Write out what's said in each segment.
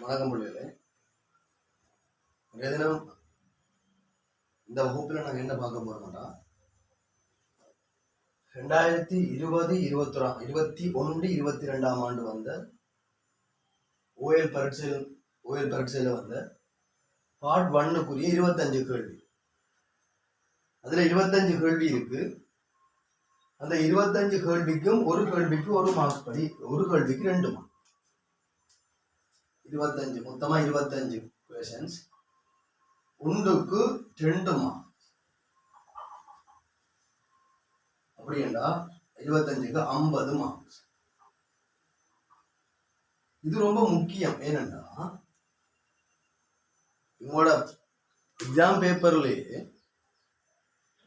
வணக்கம் பிள்ளைகளே. இன்றைய தினம் இந்த வகுப்பில் நாங்கள் என்ன பார்க்க போகிறோம்னா ரெண்டாயிரத்தி இருபது இருபத்தொரா இருபத்தி ஒன்று இருபத்தி ரெண்டாம் ஆண்டு வந்த ஓஎல் பரீட்சையில் ஓஎல் பரீட்சையில் வந்த பார்ட் ஒன்னுக்குரிய இருபத்தஞ்சு கேள்வி. அதில் இருபத்தஞ்சு கேள்வி இருக்கு. அந்த இருபத்தஞ்சு கேள்விக்கும் ஒரு கேள்விக்கு ஒரு மார்க் படி ஒரு கேள்விக்கு ரெண்டு மார்க் இருபத்தஞ்சு மொத்தமா இருபத்தஞ்சு கொஷன்ஸ் ஒன்றுக்கு ரெண்டு மார்க் அப்படின்னா இருபத்தஞ்சுக்கு ஐம்பது மார்க்ஸ் இது ரொம்ப முக்கியம். ஏனென்னா உங்களோட எக்ஸாம் பேப்பர்லயே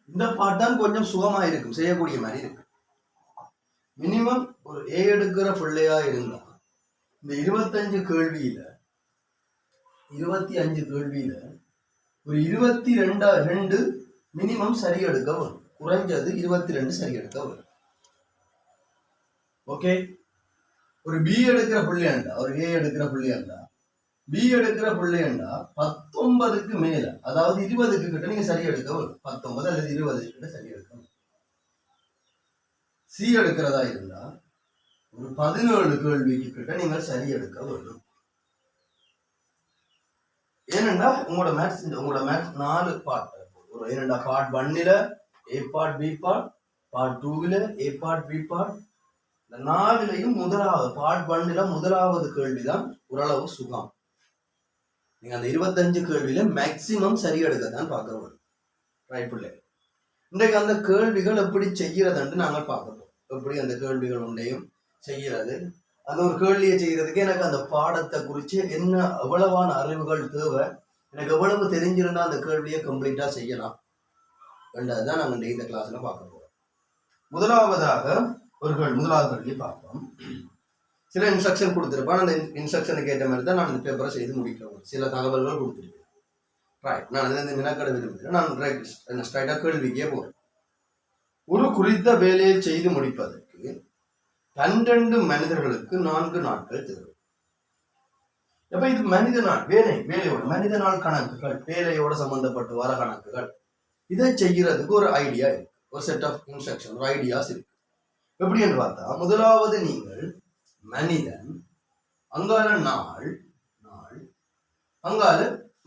இந்த பாட்டு தான் கொஞ்சம் சுகமா இருக்கும் செய்யக்கூடிய மாதிரி இருக்கு. மினிமம் ஒரு ஏ எடுக்கிற பிள்ளையா இருந்தா இந்த இருபத்தஞ்சு கேள்வியில இருபத்தி அஞ்சு கேள்வியில ஒரு இருபத்தி ரெண்டா ரெண்டு மினிமம் சரி எடுக்க வரும். குறைஞ்சது இருபத்தி ரெண்டு சரி எடுக்க வரும். ஓகே ஒரு பி எடுக்கிற பிள்ளையாண்டா ஒரு ஏ எடுக்கிற பிள்ளையாண்டா பி எடுக்கிற பிள்ளையாண்டா பத்தொன்பதுக்கு மேல அதாவது இருபதுக்கு கிட்ட நீங்க சரி எடுக்க வரும். பத்தொன்பது அல்லது இருபது கிட்ட சரி எடுக்க வரும். சி எடுக்கிறதா இருந்தா ஒரு பதினேழு கேள்விக்கு கிட்ட நீங்கள் சரி எடுக்க வேண்டும். ஏனென்றா உங்களோட மேத்ஸ் உங்களோட மேத்ஸ் நாலு பார்ட் ஒரு ஏனெண்டா பார்ட் ஒன்னில் A part B part part டூவில் ஏ பார்ட் பி பார்ட் இந்த நாலுலையும் முதலாவது பார்ட் ஒன்னில் முதலாவது கேள்விதான் ஓரளவு சுகம். நீங்க அந்த இருபத்தஞ்சு கேள்வியில மேக்சிமம் சரி எடுக்கத்தான் பார்க்க ரைட் பிள்ளை? இன்றைக்கு அந்த கேள்விகள் எப்படி செய்கிறதுன்ட்டு நாங்கள் பார்க்கப்போம் எப்படி அந்த கேள்விகள் உண்டையும் செய்கிறது. அந்த ஒரு கேள்வியை செய்கிறதுக்கு எனக்கு அந்த பாடத்தை குறித்து என்ன எவ்வளவான அறிவுகள் தேவை? எனக்கு எவ்வளவு தெரிஞ்சிருந்தா அந்த கேள்வியை கம்ப்ளீட்டாக செய்யலாம். என்றதுதான் நாங்கள் இந்த கிளாஸில் பார்க்க போகிறோம் முதலாவதாக ஒரு கேள்வி முதலாவது கேள்வி பார்ப்போம். சில இன்ஸ்ட்ரக்ஷன் கொடுத்துருப்பான். அந்த இன்ஸ்ட்ரக்ஷனுக்கு ஏற்ற மாதிரி தான் நான் இந்த பேப்பரை செய்து முடிக்கிறோம். சில தகவல்கள் கொடுத்துருக்கேன் ரைட் நான் இந்த மினக்கடை விரும்புகிறேன். நான் ரைட் ஸ்ட்ரைட்டாக கேள்விக்கே போகிறேன் ஒரு குறித்த வேலையை செய்து முடிப்பது. பன்னிரண்டு மனிதர்களுக்கு நான்கு நாட்கள் தேவை. அப்ப இது மனித நாள் வேலை வேலையோட மனித நாள் கணக்குகள் வேலையோட சம்பந்தப்பட்டு வர கணக்குகள். இதை செய்யறதுக்கு ஒரு ஐடியா இருக்கு. ஒரு செட் ஆஃப் இன்ஸ்ட்ரக்ஷன் ஒரு ஐடியாஸ் இருக்கு. எப்படின்னு பார்த்தா முதலாவது நீங்கள் மனிதன் அங்கால நாள் நாள் அங்கால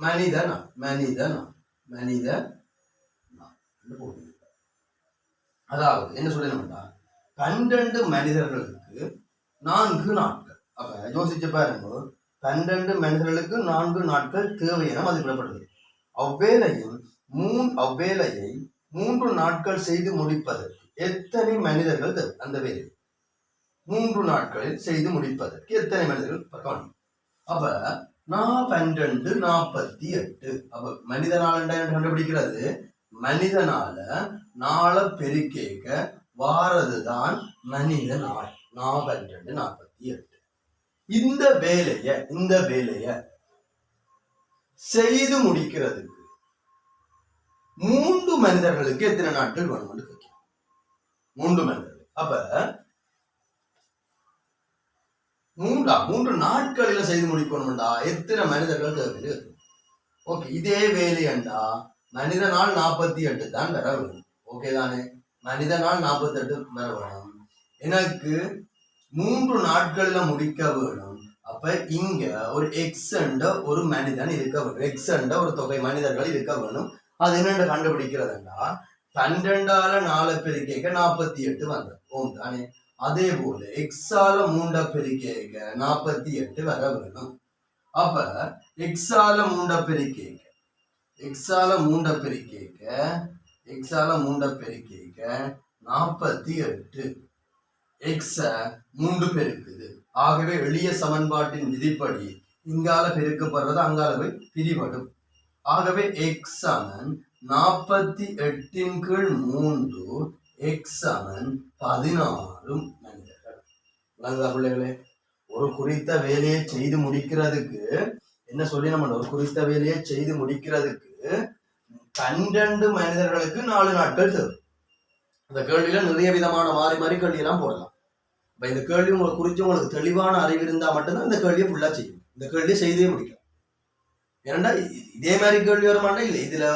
மனித நாள் மனித நாள் மனித நாள். போடுவீங்க. அதாவது என்ன சொல்லணும்னா பன்னிரண்டு மனிதர்களுக்கு நான்கு நாட்கள். அப்ப யோசிச்சு பாருங்க. பன்னெண்டு மனிதர்களுக்கு நான்கு நாட்கள் தேவை என மதிப்பிடப்படுது அவ்வேளையும் மூன் அவ்வேளையை மூன்று நாட்கள் செய்து முடிப்பதற்கு எத்தனை மனிதர்கள் தேவை? அந்த வேலை மூன்று நாட்களில் செய்து முடிப்பதற்கு எத்தனை மனிதர்கள்? கவனம் அப்ப நான் பன்னெண்டு நாற்பத்தி எட்டு. அப்ப மனித கண்டுபிடிக்கிறது? மனிதனால நாளை பெருக்கேக்க வாரதுதான் மனித நாள். நான் நாற்பத்தி எட்டு. இந்த வேலைய இந்த வேலைய செய்து முடிக்கிறதுக்கு மூன்று மனிதர்களுக்கு எத்தனை நாட்கள் வேணும்னு கேட்கிறேன் மூன்று மனிதர்கள். அப்ப மூன்றா? மூன்று நாட்களில செய்து முடிக்கணும்டா. எத்தனை மனிதர்கள் தேவை ஓகே இதே வேலையண்டா. மனித நாள் நாற்பத்தி எட்டு தான் வர வேணும். ஓகே தானே? மனிதனால் நாற்பத்தெட்டு நாற்பத்தி எட்டு வர வேணும். எனக்கு மூன்று நாட்கள்ல முடிக்க வேணும். அப்ப இங்க ஒரு எக்ஸ் ஒரு மனிதன் இருக்க வேணும் எக்ஸ் ஒரு தொகை மனிதர்கள் இருக்க வேணும் அது என்னென்று கண்டுபிடிக்கிறதுண்டா பன்னெண்டால நாலு பெருக்கேக்க நாற்பத்தி எட்டு வந்தது. ஓம் தானே. அதே போல எக்ஸால மூண்ட பெருக்கேக்க நாற்பத்தி எட்டு வர வேணும். அப்ப எக்ஸால மூண்ட பெருக்கேக்க எக்ஸால மூண்ட பெருக்கேக்க எக்ஸால மூண்டை பெருக்கிக்க நாற்பத்தி எட்டு. எக்ஸ மூன்று பெருக்குது. ஆகவே எளிய சமன்பாட்டின் விதிப்படி இங்கால பெருக்கப்படுறது அங்கால போய் பிரிபடும். ஆகவே எக்ஸ் சமன் நாற்பத்தி எட்டின் கீழ் மூன்று எக்ஸ் சமன் பதினாறும் மனிதர்கள். விளங்குதா பிள்ளைகளே? ஒரு குறித்த வேலையை செய்து முடிக்கிறதுக்கு என்ன சொல்லி நம்ம ஒரு குறித்த வேலையை செய்து முடிக்கிறதுக்கு பன்னிரண்டு மனிதர்களுக்கு நாலு நாட்கள் தேவை. அந்த கேள்வியில நிறைய விதமான மாறி மாறி கேள்வியெல்லாம் போடலாம். இப்ப இந்த கேள்வி உங்களுக்கு குறித்து உங்களுக்கு தெளிவான அறிவு இருந்தா மட்டும்தான் இந்த கேள்வியை ஃபுல்லா செய்யும். இந்த கேள்வியை செய்தே முடிக்கும். ஏன்னா இதே மாதிரி கேள்வி வருமாண்டா இல்லை? இதுல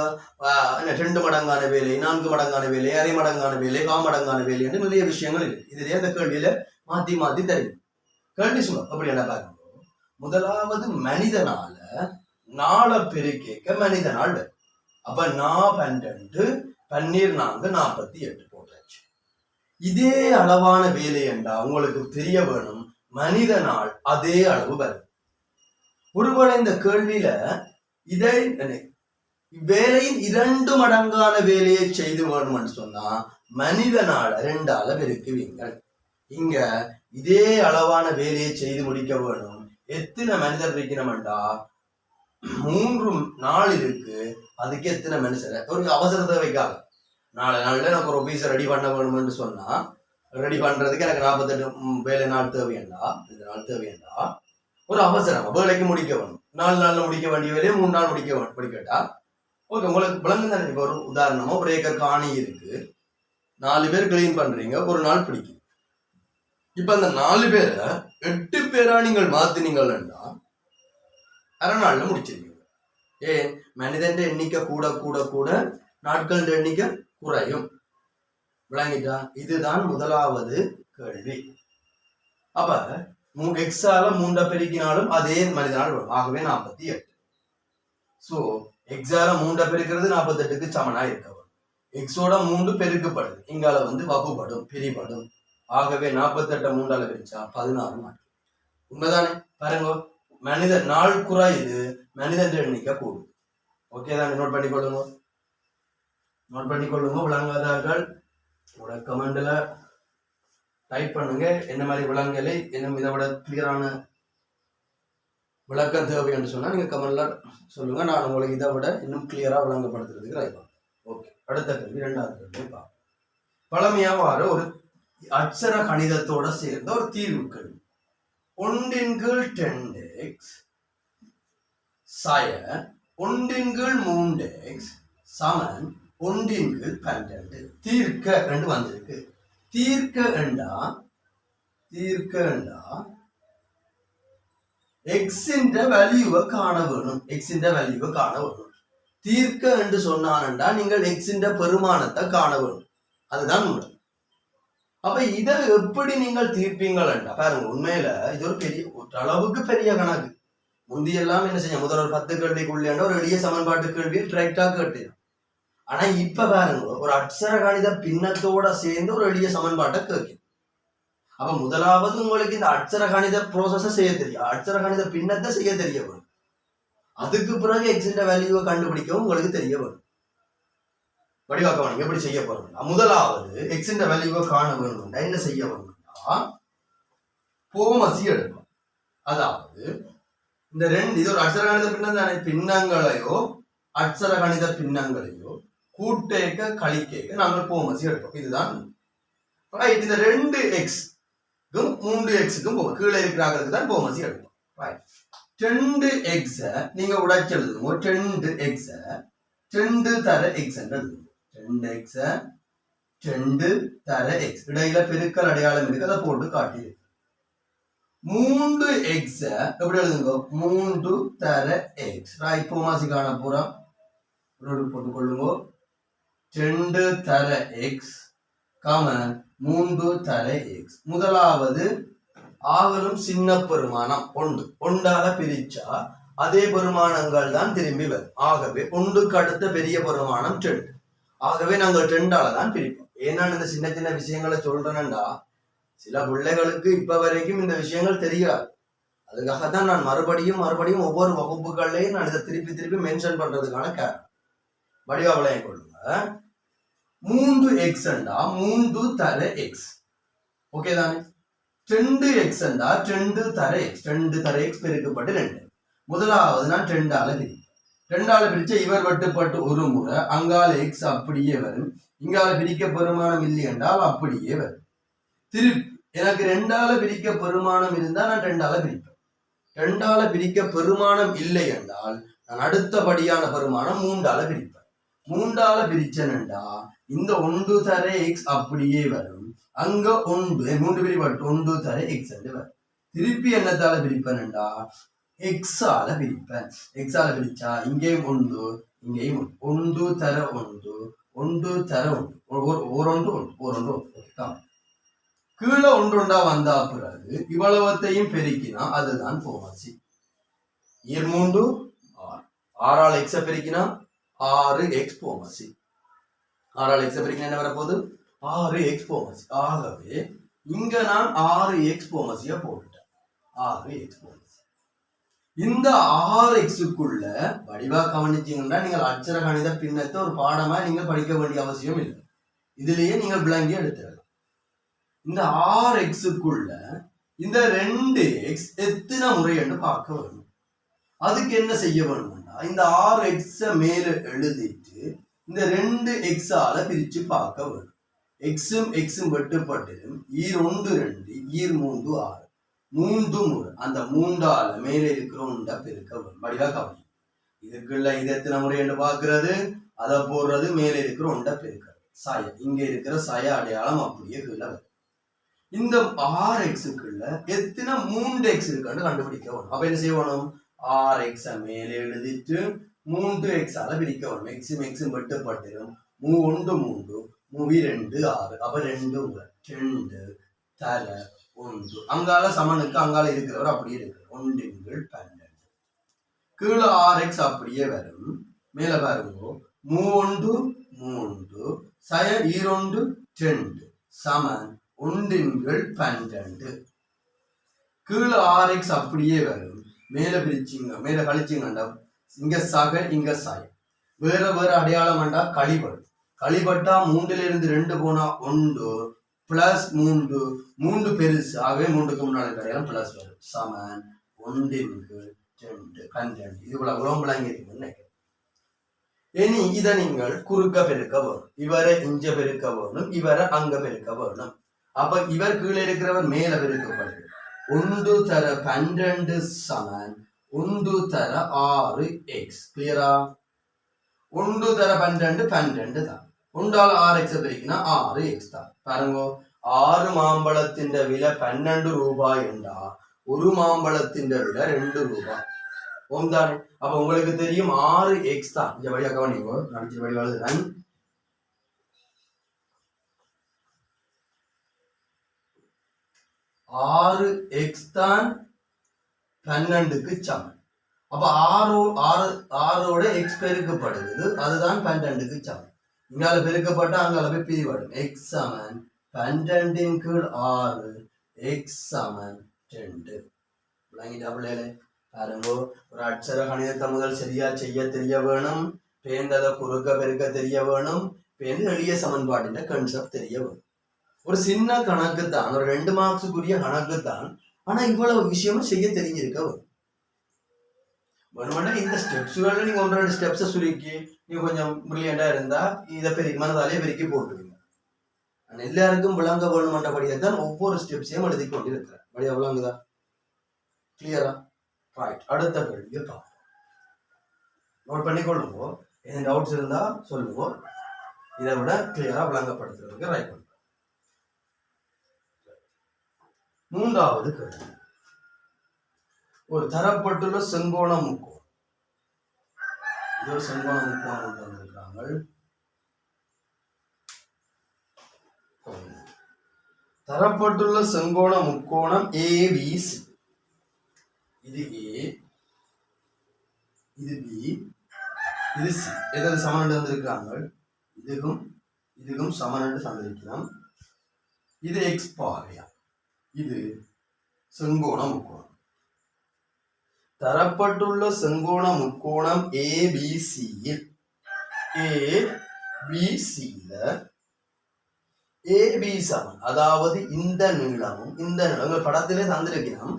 என்ன ரெண்டு மடங்கான வேலை நான்கு மடங்கான வேலை அரை மடங்கான வேலை கா மடங்கான வேலை என்று நிறைய விஷயங்கள் இருக்கு. இதுலயே அந்த கேள்வியில மாத்தி மாத்தி தருது கேள்வி சொல்லும் அப்படி என்ன பாருங்க முதலாவது மனிதனால நாளை பெருக்கேக்க மனிதனால் வரும். அப்ப நா பன்னெண்டு பன்னீர் நான்கு நாற்பத்தி எட்டு போட்டாச்சு. இதே அளவான வேலை என்றா உங்களுக்கு தெரிய வேணும் மனித நாள் அதே அளவு வரும். ஒருவேளை இந்த கேள்வியில இதை வேலையின் இரண்டு மடங்கான வேலையை செய்து வேணும்னு சொன்னா மனித நாளை ரெண்டால பெருக்குவீங்கள் இங்க இதே அளவான வேலையை செய்து முடிக்க வேணும். எத்தனை மனிதர் இருக்கணும்டா மூன்று நாள் இருக்கு அதுக்கு எத்தனை மனுஷன்? ஒரு அவசர தேவைக்காக. நாளை நாளில் எனக்கு ஒரு ஆஃபீஸை ரெடி பண்ண வேணும்னு சொன்னால் ரெடி பண்ணுறதுக்கு எனக்கு நாற்பத்தெட்டு வேலை நாள் தேவையண்டா? இந்த நாள் தேவையண்டா? ஒரு அவசரம். வேலைக்கு முடிக்க வேணும். நாலு நாளில் முடிக்க வேண்டிய வேலையை மூணு நாள் முடிக்க வேணும். முடிக்கட்டா ஓகே உங்களுக்கு விளங்கு தானே இப்போ ஒரு உதாரணமாக ஒரு ஏக்கர் காணி இருக்கு. நாலு பேர் கிளீன் பண்ணுறீங்க ஒரு நாள் பிடிக்கும். இப்போ அந்த நாலு பேரை எட்டு பேராக நீங்கள் மாற்றினீங்கள்னா அரை முடிச்சிருக்கீங்க முடிச்சிருவீங்க ஏன் மனிதன் எண்ணிக்கை கூட கூட கூட நாட்கள் எண்ணிக்கை குறையும் விளங்கிட்டா இதுதான் முதலாவது கேள்வி அப்ப மூ எக்ஸால மூண்டா பெருக்கினாலும் அதே மனிதனால் வரும் ஆகவே நாற்பத்தி எட்டு ஸோ எக்ஸால மூண்ட பெருக்கிறது நாற்பத்தெட்டுக்கு சமனா இருக்க வரும் எக்ஸோட மூன்று பெருக்கப்படுது இங்கால வந்து வகுப்படும் பிரிபடும் ஆகவே நாற்பத்தெட்டை மூன்றால பிரிச்சா பதினாறு நாட்கள் உண்மைதானே பாருங்க மனித நாள் இது மனிதன் எண்ணிக்கை கூடும். ஓகே தாங்க நோட் பண்ணி கொள்ளுங்க நோட் பண்ணி கொள்ளுங்க விளங்காதார்கள் உங்களோட கமெண்ட்ல டைப் பண்ணுங்க என்ன மாதிரி விளங்கலை இன்னும் இதை விட கிளியரான விளக்கம் தேவை என்று சொன்னால் நீங்கள் கமெண்ட்ல சொல்லுங்க. நான் உங்களுக்கு இதை விட இன்னும் கிளியரா விளங்கப்படுத்துறதுக்கு ட்ரை பண்ணுறேன். ஓகே அடுத்த கேள்வி ரெண்டாவது கேள்வி பார்ப்போம். பழமையா வர ஒரு அச்சர கணிதத்தோட சேர்ந்த ஒரு தீர்வு கேள்வி ஒன்றின் கீழ் டெண்டு எக்ஸ் சய ஒன்றின் கீழ் மூன்று எக்ஸ் சமன் ஒன்றின் கீழ் பன்னெண்டு தீர்க்க என்று வந்திருக்கு. தீர்க்க என்றா தீர்க்க என்றா எக்ஸின்ற வேல்யூவை காண வேணும். எக்ஸின்ற வேல்யூவை காண வேணும். தீர்க்க என்று சொன்னான்டா நீங்கள் எக்ஸின்ற பெருமானத்தை காண வேணும். அதுதான் உண்மை. அப்ப இதை எப்படி நீங்கள் தீர்ப்பீங்களா பாருங்க உண்மையில இது ஒரு பெரிய ஒரு அளவுக்கு பெரிய கணக்கு. முந்தி எல்லாம் என்ன செய்ய முதல் ஒரு பத்து கேள்விக்குள்ளேண்ட ஒரு எளிய சமன்பாட்டு கேள்வியில் டிரைக்டா கேட்டு ஆனா இப்ப பாருங்க ஒரு அட்சர கணித பின்னத்தோட சேர்ந்து ஒரு எளிய சமன்பாட்டை கேட்கும் அப்ப முதலாவது உங்களுக்கு இந்த அட்சர கணித ப்ரோசஸ செய்ய தெரியும். அட்சர கணித பின்னத்தை செய்ய தெரிய வரும் அதுக்கு பிறகு எக்ஸிண்ட வேல்யூவை கண்டுபிடிக்கவும் உங்களுக்கு தெரிய வரும் வடிவாக்க நீங்க எப்படி செய்ய போறோம்னா முதலாவது எக்ஸின் வேல்யூவை காண வேணும்னா என்ன செய்ய வேணும்னா போமசி எடுப்போம். அதாவது இந்த ரெண்டு இது ஒரு அட்சர கணித பின்னம் பின்னங்களையோ அட்சர கணித பின்னங்களையோ கூட்டேக்க கழிக்கேக்க நாங்கள் போமசி எடுப்போம். இதுதான் ரைட் இந்த ரெண்டு எக்ஸ்க்கும் மூன்று எக்ஸுக்கும் கீழே இருக்கிறாங்களுக்கு தான் போமசி எடுப்போம். ரைட் ரெண்டு எக்ஸை நீங்க உடைச்சு எழுதுமோ ரெண்டு எக்ஸை ரெண்டு தர எக்ஸ் எழுதுங்க ரெண்டு எக்ஸ ரெண்டு தர எக்ஸ் இடையில பெருக்கல் அடையாளம் இருக்கு அதை போட்டு காட்டியிருக்கு. மூன்று எக்ஸ எப்படி எழுதுங்க? மூன்று தர எக்ஸ் ரைட் போமாசி காண போறோம். ரோடு கொள்ளுங்க. ரெண்டு தர எக்ஸ் காம மூன்று தர எக்ஸ் முதலாவது ஆகலும் சின்ன பெருமானம் ஒன்று. ஒன்றால பிரிச்சா அதே பெருமானங்கள் தான் திரும்பி வரும். ஆகவே ஒன்றுக்கு அடுத்த பெரிய பெருமானம் ரெண்டு ஆகவே நாங்கள் ரெண்டால தான் பிரிப்போம். ஏன்னா இந்த சின்ன சின்ன விஷயங்களை சொல்றேன்டா சில பிள்ளைகளுக்கு இப்ப வரைக்கும் இந்த விஷயங்கள் தெரியாது. அதுக்காக தான் நான் மறுபடியும் மறுபடியும் ஒவ்வொரு வகுப்புகள்லையும் நான் இதை திருப்பி திருப்பி மென்ஷன் பண்றதுக்கான காரணம். வடிவாவளையம் கொள்ளுங்க. மூன்று எக்ஸ்ண்டா மூன்று தர எக்ஸ் ஓகே தானே? ரெண்டு எக்ஸ்ண்டா ரெண்டு தர எக்ஸ் ரெண்டு தர எக்ஸ் பெருக்கப்பட்டு ரெண்டு. முதலாவது நான் ரெண்டால பிரிப்பேன் ரெண்டால பிரிச்ச இவர் வெட்டுப்பட்டு ஒரு முறை அங்கால எக்ஸ் அப்படியே வரும். இங்கால பிரிக்க பெருமானம் இல்லை என்றால் அப்படியே வரும். திருப்பி எனக்கு ரெண்டால பிரிக்க பெருமானம் இருந்தா நான் ரெண்டால பிரிப்பேன். ரெண்டால பிரிக்க பெருமானம் இல்லை என்றால் நான் அடுத்தபடியான பெருமானம் மூன்றால பிரிப்பேன். மூன்றால பிரிச்சனண்டா இந்த ஒன்று தர எக்ஸ் அப்படியே வரும். அங்க ஒன்று மூன்று பிரிப்பட்டு ஒன்று தர எக்ஸ் வரும். திருப்பி என்னத்தால பிரிப்பேன்டா எக்ஸால பிரிப்பேன் எக்ஸால பிரிச்சா இங்கேயும் ஒன்று இங்கேயும் ஒன்று ஒன்று தர ஒன்று ஒன்று தர ஒன்று ஒரு ஒன்று ஒன்று ஒரு ஒன்று ஒன்று கீழே ஒன்றுண்டா வந்தா பிறகு இவ்வளவத்தையும் பெருக்கினா அதுதான் போமசி இயர் மூன்று ஆறு. ஆறால் எக்ஸை பெருக்கினா ஆறு எக்ஸ் போமாசி ஆறால் எக்ஸை பெருக்கினா என்ன வரப்போகுது? ஆறு எக்ஸ் போமாசி ஆகவே இங்க நான் ஆறு எக்ஸ் போமாசியா போட்டுட்டேன். ஆறு எக்ஸ் போமசி இந்த ஆறு எக்ஸுக்குள்ள வடிவா கவனிச்சீங்கன்னா நீங்கள் அச்சர கணித பின்னத்தை ஒரு பாடமா நீங்கள் படிக்க வேண்டிய அவசியம் இல்லை. இதுலயே நீங்கள் விளங்கி எடுத்துடலாம். இந்த ஆறு எக்ஸுக்குள்ள இந்த ரெண்டு எக்ஸ் எத்தனை முறை என்று பார்க்க வேணும். அதுக்கு என்ன செய்ய வேணும்னா இந்த ஆறு எக்ஸ மேல எழுதிட்டு இந்த ரெண்டு எக்ஸால பிரிச்சு பார்க்க வேணும். எக்ஸும் எக்ஸும் வெட்டுப்பட்டிலும் ஈர் ஒன்று ரெண்டு ஈர் மூன்று ஆறு. மூன்று முறை அந்த மூன்றால் மேலே இருக்கிற உண்டை பெருக்க வேணும் வடிவா கவனி. இதுக்குள்ள இது எத்தனை முறை என்று பார்க்கிறது? அதை போடுறது மேலே இருக்கிற உண்டை பெருக்கிறது சாய. இங்க இருக்கிற சாய அடையாளம் அப்படியே கீழே வரும். இந்த ஆர் எக்ஸுக்குள்ள எத்தனை மூன்று எக்ஸ் இருக்குன்னு கண்டுபிடிக்க வேணும் அப்ப என்ன செய்யணும்? ஆர் எக்ஸ மேலே எழுதிட்டு மூன்று எக்ஸால பிரிக்க வேணும் எக்ஸும் எக்ஸும் வெட்டுப்பட்டிரும். மூ ஒன்று மூன்று மூவி ரெண்டு ஆறு. அப்ப ரெண்டு ரெண்டு தர ஒன்று. அங்கால சமனுக்கு அங்கால இருக்கிறவர் அப்படியே இருக்கு. ஒன்றின்கள் பன்னெண்டு. கீழே ஆர் எக்ஸ் அப்படியே வரும். மேல பாருங்க. மூன்று மூன்று. சய ஈரொன்று ரெண்டு சமன். ஒன்றின்கள் பன்னெண்டு. கீழே ஆர் எக்ஸ் அப்படியே வரும். மேல பிரிச்சிங்க. மேல கழிச்சிங்கண்டா. இங்க சக இங்க சாய். வேற வேற அடையாளம் கண்டா கழிபடும் கழிபட்டா மூன்றுல இருந்து ரெண்டு போனா ஒன்று. பிளஸ் மூன்று மூன்று பெருசு ஆகவே மூன்றுக்கு முன்னாடி அடையாளம் பிளஸ் வரும். சமன் ஒன்றின்கு ரெண்டு பன்னெண்டு இது போல உடம்புலாங்க இருக்குன்னு நினைக்கிறேன். இனி இதை நீங்கள் குறுக்க பெருக்க வரும் இவரை இஞ்ச பெருக்க வரணும் இவரை அங்க பெருக்க வரணும் அப்ப இவர் கீழே இருக்கிறவர் மேல பெருக்கப்படுது. ஒன்று தர பன்னிரண்டு சமன் ஒன்று தர ஆறு எக்ஸ் கிளியரா ஒன்று தர பன்னிரண்டு பன்னிரண்டு தான். ஒன்றால் ஆறு எக்ஸ் பிரிக்கினா ஆறு எக்ஸ் தான். பாருங்க ஆறு மாம்பழத்தின் விலை பன்னெண்டு ரூபாய் என்றா ஒரு மாம்பழத்தின் விலை ரெண்டு ரூபாய். ஒன்றானே அப்ப உங்களுக்கு தெரியும் ஆறு எக்ஸ் தான். இந்த வழியாக கவனிங்கோ நடிச்ச வழி எழுதுறேன் ஆறு எக்ஸ் தான் பன்னெண்டுக்கு சமன் அப்ப ஆறு ஆறு ஆறோட எக்ஸ் பெருக்கப்படுகிறது அதுதான் பன்னெண்டுக்கு சமன் இங்கால பெருக்கப்பட்ட அங்கால போய் பிரிவடும் எக்ஸ் சமன் பன்னெண்டின் கீழ் ஆறு. எக்ஸ் சமன் ரெண்டு விளங்கிட்டா பிள்ளைகளே பாருங்க ஒரு அட்சர கணிதத்தை முதல் சரியா செய்ய தெரிய வேணும். பேந்ததை குறுக்க பெருக்க தெரிய வேணும். பேருந்து எளிய சமன்பாட்டின் கன்செப்ட் தெரிய வேணும். ஒரு சின்ன கணக்கு தான் ஒரு ரெண்டு மார்க்ஸுக்குரிய கணக்கு தான் ஆனா இவ்வளவு விஷயமும் செய்ய தெரிஞ்சிருக்க வேணும். வேணுமெண்டா இந்த ஸ்டெப்ஸுகளில் நீங்க ஒன்று ரெண்டு ஸ்டெப்ஸை சுருக்கி நீ கொஞ்சம் பிரில்லியண்டா இருந்தா இதை பெருக்கி மனதாலே பெருக்கி போட்டுருவீங்க ஆனால் எல்லாருக்கும் விளங்க வேணுமென்றபடியே தான் ஒவ்வொரு ஸ்டெப்ஸையும் எழுதி கொண்டிருக்கிறேன். படியா விளங்குதா? கிளியரா ரைட் அடுத்த கேள்வியை பார்ப்போம். நோட் பண்ணிக்கொள்ளுங்க. எதுவும் டவுட்ஸ் இருந்தா சொல்லுவோம் இதை விட கிளியரா விளங்கப்படுத்துறதுக்கு ரைட் பண்ணுறேன் மூன்றாவது கேள்வி. ஒரு தரப்பட்டுள்ள செங்கோண முக்கோணம். இதோ செங்கோண முக்கோணம் கொண்டு தரப்பட்டுள்ள செங்கோண முக்கோணம் ஏபிசி இது ஏ இது பி இது சி எதாவது சமனண்டு வந்திருக்கிறாங்க? இதுக்கும் இதுக்கும் சமனண்டு தந்திருக்கிறோம் இது எக்ஸ் இது செங்கோண முக்கோணம். தரப்பட்டுள்ள செங்கோண முக்கோணம் ஏபிசியில் ஏபிசியில் ஏபி சமன் அதாவது இந்த நீளமும் இந்த நீளம் படத்திலே தந்திருக்கிறோம்.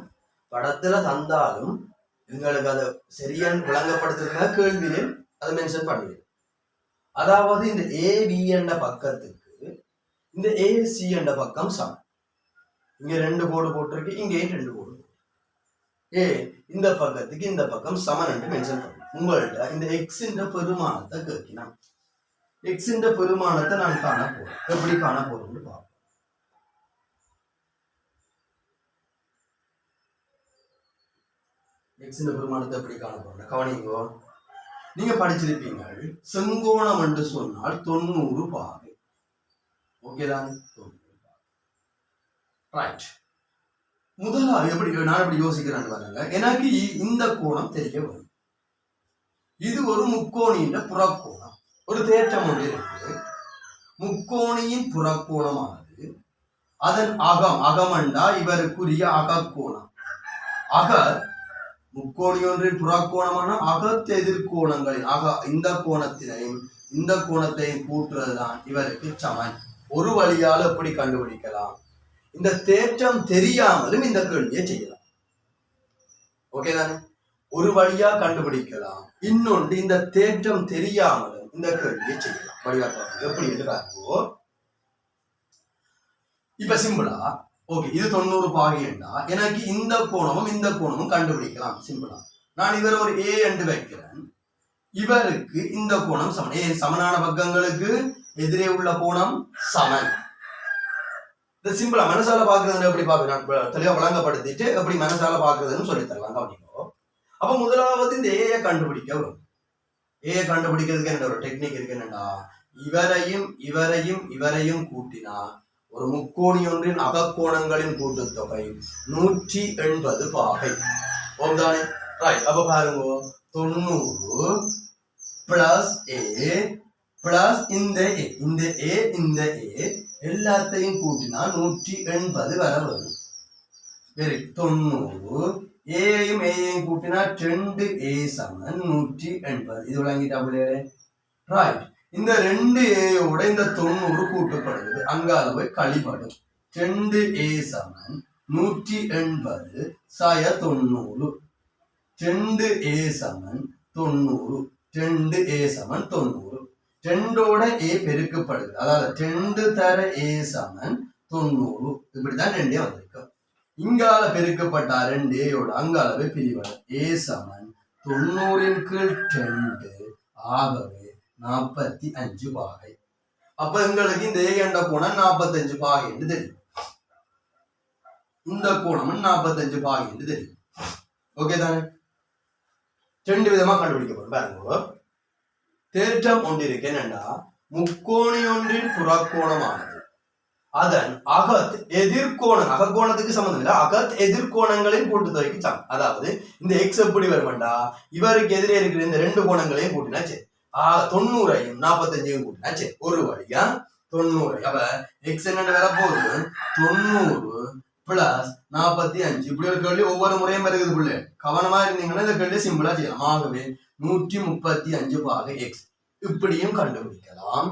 படத்துல தந்தாலும் எங்களுக்கு அதை சரியான விளங்கப்படுத்துறதுக்காக கேள்வியிலே அதை மென்ஷன் பண்ணிடு. அதாவது இந்த ஏபி என்ற பக்கத்துக்கு இந்த ஏசி என்ற பக்கம் சமம். இங்க ரெண்டு கோடு போட்டிருக்கு இங்கேயும் ரெண்டு ஏ இந்த பக்கத்துக்கு இந்த பக்கம் சமன் என்று மென்ஷன் பண்ணும் உங்கள்கிட்ட இந்த எக்ஸின்ற பெருமானத்தை கேட்கினான் எக்ஸின்ற பெருமானத்தை நான் காண போறேன். எப்படி காண போறோம்னு பார்ப்போம். எக்ஸின்ற பெருமானத்தை எப்படி காண போறோம் கவனிங்கோ. நீங்க படிச்சிருப்பீங்க செங்கோணம் என்று சொன்னால் தொண்ணூறு பாகை ஓகேதான் ரைட் முதலாவது எப்படி நான் எப்படி யோசிக்கிறேன்னு பாருங்க. எனக்கு இந்த கோணம் தெரிய வரும். இது ஒரு முக்கோணியின் புறக்கோணம். ஒரு தேற்றம் ஒன்று இருக்கு. முக்கோணியின் புறக்கோணமானது அதன் அகம் அகமண்டா இவருக்குரிய அகக்கோணம். அக முக்கோணி ஒன்றின் புறக்கோணமான அகத்தெதிர்கோணங்களின் அக இந்த கோணத்தினையும் இந்த கோணத்தையும் கூட்டுறதுதான் இவருக்கு சமன். ஒரு வழியால் எப்படி கண்டுபிடிக்கலாம்? இந்த தேற்றம் தெரியாமலும் இந்த கேள்வியை செய்யலாம். ஓகே தானே? ஒரு வழியா கண்டுபிடிக்கலாம். இன்னொன்று இந்த தேற்றம் தெரியாமலும் இந்த கேள்வியை செய்யலாம். வழியா எப்படி என்று இப்ப சிம்பிளா ஓகே இது தொண்ணூறு பாகைண்டா எனக்கு இந்த கோணமும் இந்த கோணமும் கண்டுபிடிக்கலாம். சிம்பிளா நான் இவர் ஒரு ஏ என்று வைக்கிறேன். இவருக்கு இந்த கோணம் சமன். ஏ சமனான பக்கங்களுக்கு எதிரே உள்ள கோணம் சமன். இந்த சிம்பிளா மனசால பாக்குறதுன்னு எப்படி பாப்பேன் தெளிவா வழங்கப்படுத்திட்டு எப்படி மனசால பாக்குறதுன்னு சொல்லி தரலாம் கவனிக்கோ. அப்ப முதலாவது இந்த ஏஐ கண்டுபிடிக்க வரும். ஏஐ கண்டுபிடிக்கிறதுக்கு என்ன ஒரு டெக்னிக் இருக்கு என்னன்னா இவரையும் இவரையும் இவரையும் கூட்டினா ஒரு முக்கோணி ஒன்றின் அகக்கோணங்களின் கூட்டுத்தொகை நூற்றி எண்பது பாகை. ஓம்தானே ரைட் அப்ப பாருங்க. தொண்ணூறு பிளஸ் ஏ பிளஸ் இந்த ஏ இந்த ஏ இந்த ஏ எல்லாத்தையும் கூட்டினா நூற்றி எண்பது வர வரும். வெரி தொண்ணூறு. ஏயும் ஏயும் கூட்டினா ரெண்டு ஏ சமன் நூற்றி எண்பது. இது விளங்கிட்டாப்ல ரைட் இந்த ரெண்டு ஏயோட இந்த தொண்ணூறு கூட்டப்படுகிறது. அங்கால போய் களிபடும் ரெண்டு ஏ சமன் நூற்றி எண்பது சாய தொண்ணூறு. ரெண்டு ஏ சமன் தொண்ணூறு. ரெண்டு ஏ சமன் தொண்ணூறு. ரெண்டோட ஏ பெருக்கப்படுது. அதாவது ரெண்டு தர ஏ சமன் தொண்ணூறு. இப்படிதான் ரெண்டே வந்திருக்கு. இங்கால பெருக்கப்பட்ட ரெண்டு ஏயோட அங்கால போய் பிரிவடும் ஏ சமன் தொண்ணூறின் கீழ் ரெண்டு ஆகவே நாற்பத்தி அஞ்சு பாகை. அப்ப எங்களுக்கு இந்த ஏ என்ற கோணம் நாற்பத்தஞ்சு என்று தெரியும். இந்த கோணமும் நாற்பத்தஞ்சு என்று தெரியும். ஓகே தானே? ரெண்டு விதமா கண்டுபிடிக்கப்படும் பாருங்க. தேற்றம் ஒன்று இருக்கு முக்கோணியொன்றின் புறக்கோணமானது. அதன் அகத் எதிர்கோணம் அகக்கோணத்துக்கு சம்மந்தம் இல்லை. அகத் எதிர்கோணங்களின் கூட்டுத்தொகைக்கு சமம். அதாவது இந்த எக்ஸ் எப்படி வருமாண்டா? இவருக்கு எதிரே இருக்கிற இந்த ரெண்டு கோணங்களையும் கூட்டினா சரி ஆ தொண்ணூறையும் நாற்பத்தஞ்சையும் கூட்டினா சரி ஒரு வழியா தொண்ணூறு. அப்ப எக்ஸ் என்ன வேற போகுது? தொண்ணூறு பிளஸ் நாற்பத்தி அஞ்சு இப்படி ஒரு கேள்வி ஒவ்வொரு முறையும் வருகிறது பிள்ளை. கவனமா இருந்தீங்கன்னா இந்த கேள்வி சிம்பிளா செய்யலாம். ஆகவே நூற்றி முப்பத்தி அஞ்சு பாக எக்ஸ் இப்படியும் கண்டுபிடிக்கலாம்.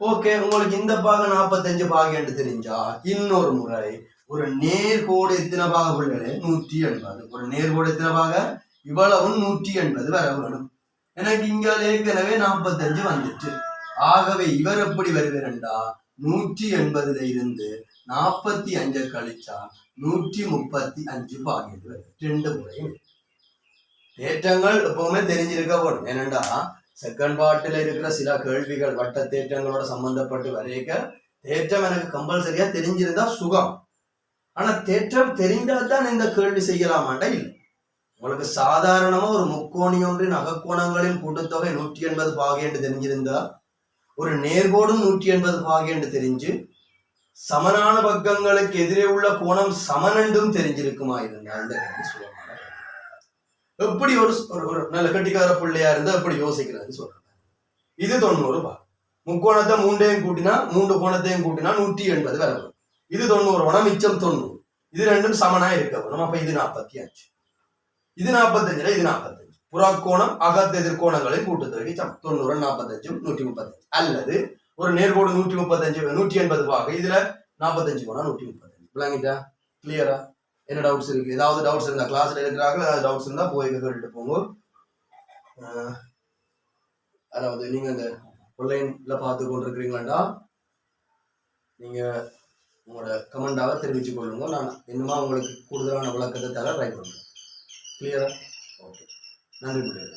ஓகே உங்களுக்கு இந்த பாக நாற்பத்தஞ்சு பாக என்று தெரிஞ்சா இன்னொரு முறை ஒரு நேர்கோடு எத்தனை பாக பிள்ளைகளே நூற்றி எண்பது. ஒரு நேர்கோடு எத்தனை பாக இவ்வளவும் நூற்றி எண்பது வர வேணும். எனக்கு இங்க ஏற்கனவே நாற்பத்தஞ்சு வந்துச்சு ஆகவே இவர் எப்படி வருகிறண்டா நூற்றி எண்பதுல இருந்து நாற்பத்தி அஞ்சை கழிச்சா நூற்றி முப்பத்தி அஞ்சு பாகிட்டு வருது ரெண்டு முறையும் தேற்றங்கள் எப்பவுமே தெரிஞ்சிருக்க போடும் ஏனண்டா செகண்ட் பார்ட்டில் இருக்கிற சில கேள்விகள் வட்ட தேற்றங்களோட சம்பந்தப்பட்டு வரைக்க தேற்றம் எனக்கு கம்பல்சரியா தெரிஞ்சிருந்தா சுகம். ஆனா தேற்றம் தெரிந்தால் தான் இந்த கேள்வி செய்யலாமாண்டா? இல்லை. உங்களுக்கு சாதாரணமா ஒரு முக்கோணி ஒன்றின் அகக்கோணங்களின் கூட்டுத்தொகை நூற்றி எண்பது பாகை என்று தெரிஞ்சிருந்தா ஒரு நேர்கோடும் நூற்றி எண்பது பாகை என்று தெரிஞ்சு சமனான பக்கங்களுக்கு எதிரே உள்ள கோணம் சமனென்றும் தெரிஞ்சிருக்குமா இருந்தால் இந்த கேள்வி. எப்படி ஒரு ஒரு- நல்ல கட்டிக்கார பிள்ளையா இருந்தா எப்படி யோசிக்கிறாருன்னு சொல்றாங்க. இது தொண்ணூறு ரூபாய் முக்கோணத்தை மூண்டையும் கூட்டினா மூன்று கோணத்தையும் கூட்டினா நூற்றி எண்பது வர வரும். இது தொண்ணூறு பணம் மிச்சம் தொண்ணூறு. இது ரெண்டும் சமனா இருக்க வரும். அப்ப இது நாற்பத்தி அஞ்சு. இது நாற்பத்தஞ்சுல இது நாற்பத்தஞ்சு. புறாக்கோணம் அகத்த எதிர்கோணங்களின் கூட்டுத்தொகை சமம். தொண்ணூறு நாற்பத்தஞ்சும் நூற்றி முப்பத்தஞ்சு. அல்லது ஒரு நேர்கோடு நூற்றி முப்பத்தஞ்சு நூற்றி எண்பது பாக. இதுல நாற்பத்தஞ்சு போனா நூற்றி முப்பத்தஞ்சு. விளங்கிட்டா? கிளியரா என்ன டவுட்ஸ் இருக்கு? ஏதாவது டவுட்ஸ் இருந்தால் கிளாஸ்ல இருக்கிறாங்க ஏதாவது டவுட்ஸ் இருந்தால் போய் கேட்டுட்டு போங்க. அதாவது நீங்க அந்த ஆன்லைன்ல பார்த்து கொண்டு இருக்கிறீங்களாண்டா நீங்க உங்களோட கமெண்டாக தெரிவித்து கொள்ளுங்க. நான் இன்னுமா உங்களுக்கு கூடுதலான விளக்கத்தை தர ட்ரை பண்ணுறேன் கிளியரா ஓகே நன்றி முடியாது